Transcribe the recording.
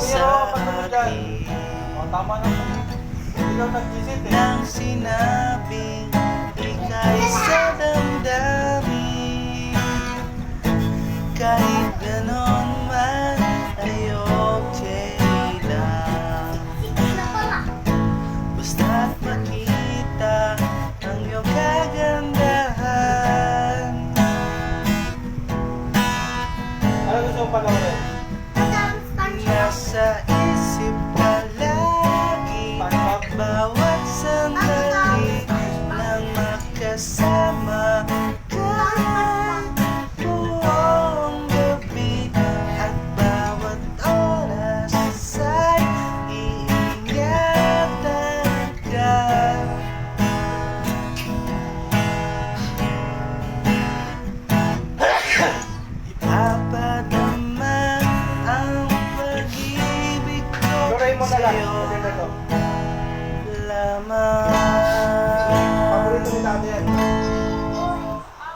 sa akin tama na po. Hindi daw nag-visit eh. Nang sinabing ika'y sa damdamin Kahit ganon Ano gusto mo panoorin? Nasa isip ka lagi Bawat sandali Nang makasama mo na lang. lamang